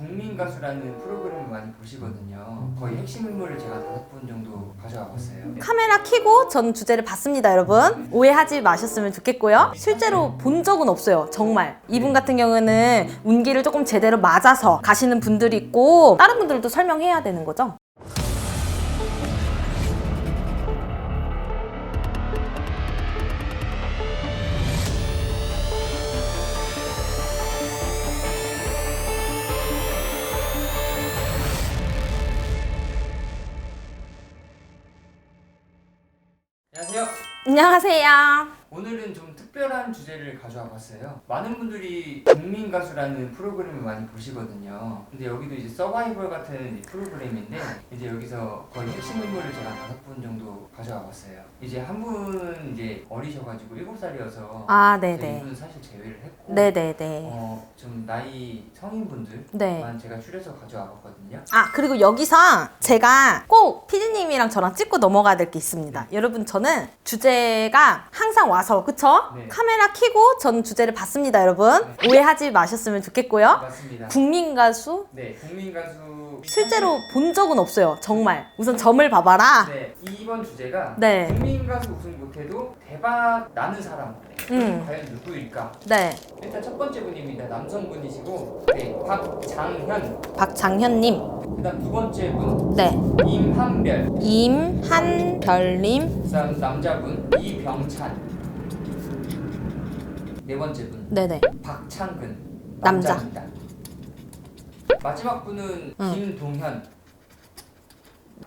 국민 가수라는 프로그램을 많이 보시거든요. 거의 핵심 인물을 제가 다섯 분 정도 가져와 봤어요. 카메라 켜고 전 주제를 봤습니다, 여러분. 오해하지 마셨으면 좋겠고요. 실제로 본 적은 없어요, 정말. 이분 같은 경우는 운기를 조금 제대로 맞아서 가시는 분들이 있고 다른 분들도 설명해야 되는 거죠. 안녕하세요. 오늘은 좀 특별한 주제를 가져와 봤어요. 많은 분들이 국민 가수라는 프로그램을 많이 보시거든요. 근데 여기도 이제 서바이벌 같은 이 프로그램인데 이제 여기서 거의 핵심 인물을 제가 다섯 분 정도 가져와 봤어요. 이제 한 분은 이제 어리셔가지고 일곱 살이어서 아, 네네. 이분은 사실 제외를 했고 네네네. 어, 좀 나이 성인분들만 네. 제가 추려서 가져와 봤거든요. 아, 그리고 여기서 제가 꼭 피디님이랑 저랑 찍고 넘어가야 될 게 있습니다. 여러분, 저는 주제가 항상 와서, 그쵸? 네. 카메라 켜고 전 주제를 봤습니다, 여러분. 오해하지 마셨으면 좋겠고요. 맞습니다. 국민 가수? 네, 국민 가수 실제로 본 적은 없어요, 정말. 우선 점을 봐봐라. 네, 이번 주제가 네. 국민 가수 우승 못해도 대박 나는 사람 음. 과연 누구일까? 네. 일단 첫 번째 분입니다. 남성분이시고 네, 박장현. 박장현님. 그다음 두 번째 분 네. 임한별. 임한별님. 그다음 남자분 이병찬. 네 번째 분 네네. 박창근. 남자. 남자입니다. 마지막 분은 응. 김동현.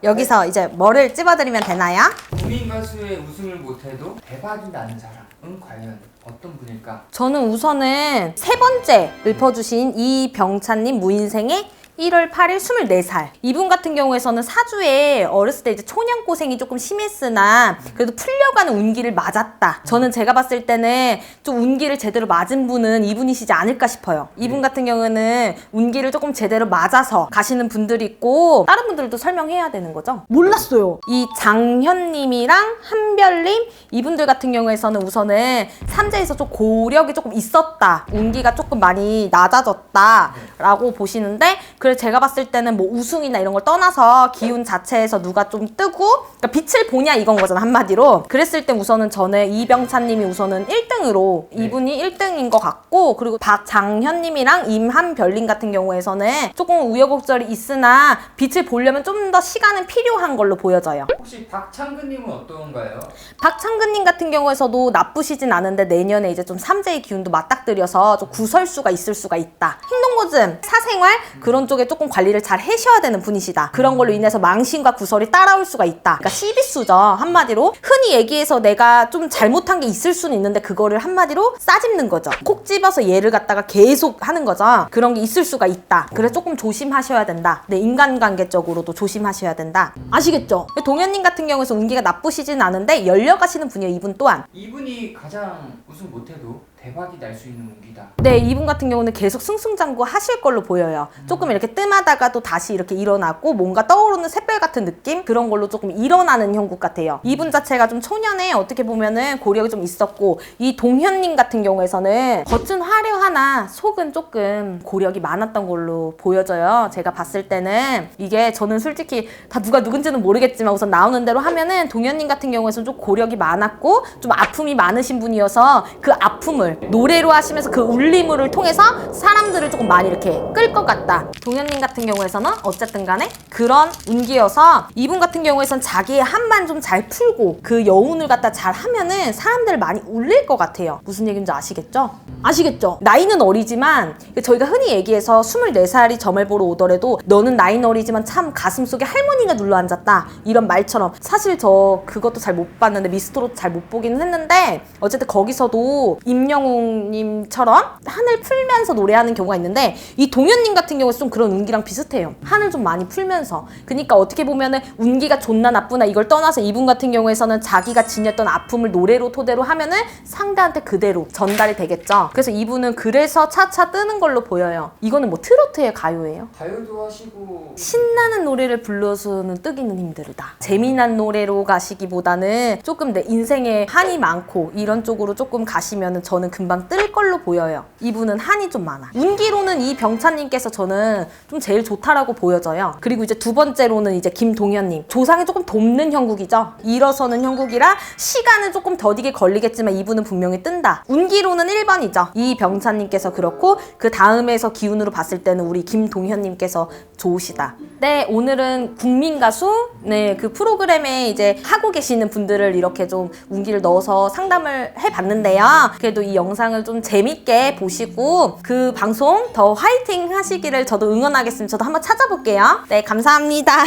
여기서 이제 뭐를 찝어드리면 되나요? 국민 가수의 우승을 못해도 대박이 나는 사람은 과연 어떤 분일까? 저는 우선은 세 번째 읊어주신 이병찬님 무인생의 1월 8일 24살. 이분 같은 경우에서는 사주에 어렸을 때 이제 초년 고생이 조금 심했으나 그래도 풀려가는 운기를 맞았다. 저는 제가 봤을 때는 좀 운기를 제대로 맞은 분은 이분이시지 않을까 싶어요. 이분 같은 경우는 운기를 조금 제대로 맞아서 가시는 분들이 있고 다른 분들도 설명해야 되는 거죠. 몰랐어요. 이 장현님이랑 한별님 이분들 같은 경우에서는 우선은 삼재에서 좀 고력이 조금 있었다. 운기가 조금 많이 낮아졌다라고 보시는데 그래서 제가 봤을 때는 뭐 우승이나 이런 걸 떠나서 기운 자체에서 누가 좀 뜨고 그러니까 빛을 보냐 이건 거잖아 한마디로. 그랬을 때 우선은 저는 이병찬님이 우선은 1등으로 네. 이분이 1등인 것 같고 그리고 박장현님이랑 임한별님 같은 경우에서는 조금 우여곡절이 있으나 빛을 보려면 좀 더 시간은 필요한 걸로 보여져요. 혹시 박창근님은 어떤가요? 박창근님 같은 경우에서도 나쁘시진 않은데 내년에 이제 좀 삼재의 기운도 맞닥뜨려서 좀 구설수가 있을 수가 있다. 행동거즘, 사생활 그런 쪽에 조금 관리를 잘 해셔야 되는 분이시다. 그런 걸로 인해서 망신과 구설이 따라올 수가 있다. 그러니까 시비수죠 한마디로 흔히 얘기해서 내가 좀 잘못한 게 있을 수는 있는데 그거를 한마디로 싸집는 거죠. 콕 집어서 얘를 갖다가 계속 하는 거죠. 그런 게 있을 수가 있다. 그래서 조금 조심하셔야 된다. 네 인간관계 적으로도 조심하셔야 된다. 아시겠죠? 동현님 같은 경우에서 운기가 나쁘시진 않은데 열려가시는 분이에요. 이분 또한. 이분이 가장 우승 못해도 대박이 날 수 있는 운기다. 네, 이분 같은 경우는 계속 승승장구 하실 걸로 보여요. 조금 이렇게 뜸하다가도 다시 이렇게 일어나고 뭔가 떠오르는 샛별 같은 느낌? 그런 걸로 조금 일어나는 형국 같아요. 이분 자체가 좀 초년에 어떻게 보면은 고력이 좀 있었고 이 동현님 같은 경우에서는 겉은 화려하나 속은 조금 고력이 많았던 걸로 보여져요. 제가 봤을 때는 이게 저는 솔직히 다 누가 누군지는 모르겠지만 우선 나오는 대로 하면은 동현님 같은 경우에서는 좀 고력이 많았고 좀 아픔이 많으신 분이어서 그 아픔을 노래로 하시면서 그 울림을 통해서 사람들을 조금 많이 이렇게 끌 것 같다. 동현님 같은 경우에서는 어쨌든 간에 그런 운기여서 이분 같은 경우에선 자기의 한만 좀 잘 풀고 그 여운을 갖다 잘 하면은 사람들을 많이 울릴 것 같아요. 무슨 얘기인지 아시겠죠? 아시겠죠? 나이는 어리지만 저희가 흔히 얘기해서 24살이 점을 보러 오더라도 너는 나이는 어리지만 참 가슴 속에 할머니가 눌러 앉았다. 이런 말처럼 사실 저 그것도 잘 못 봤는데 미스트롯 잘 못 보기는 했는데 어쨌든 거기서도 임영 웅님처럼 하늘 풀면서 노래하는 경우가 있는데 이 동현님 같은 경우는 좀 그런 운기랑 비슷해요. 하늘 좀 많이 풀면서. 그러니까 어떻게 보면은 운기가 좋나 나쁘나 이걸 떠나서 이분 같은 경우에서는 자기가 지녔던 아픔을 노래로 토대로 하면은 상대한테 그대로 전달이 되겠죠. 그래서 이분은 그래서 차차 뜨는 걸로 보여요. 이거는 뭐 트로트의 가요예요. 가요도 하시고 신나는 노래를 불러서는 뜨기는 힘들다. 재미난 노래로 가시기보다는 조금 내 인생에 한이 많고 이런 쪽으로 조금 가시면은 저는 금방 뜰 걸로 보여요. 이분은 한이 좀 많아. 운기로는 이 병찬님께서 저는 좀 제일 좋다라고 보여져요. 그리고 이제 두 번째로는 이제 김동현님. 조상이 조금 돕는 형국이죠. 일어서는 형국이라 시간은 조금 더디게 걸리겠지만 이분은 분명히 뜬다. 운기로는 1번이죠. 이 병찬님께서 그렇고 그 다음에서 기운으로 봤을 때는 우리 김동현님께서 좋으시다. 네, 오늘은 국민 가수 네, 그 프로그램에 이제 하고 계시는 분들을 이렇게 좀 운기를 넣어서 상담을 해 봤는데요. 그래도 이 영상을 좀 재밌게 보시고 그 방송 더 화이팅 하시기를 저도 응원하겠습니다. 저도 한번 찾아볼게요. 네, 감사합니다.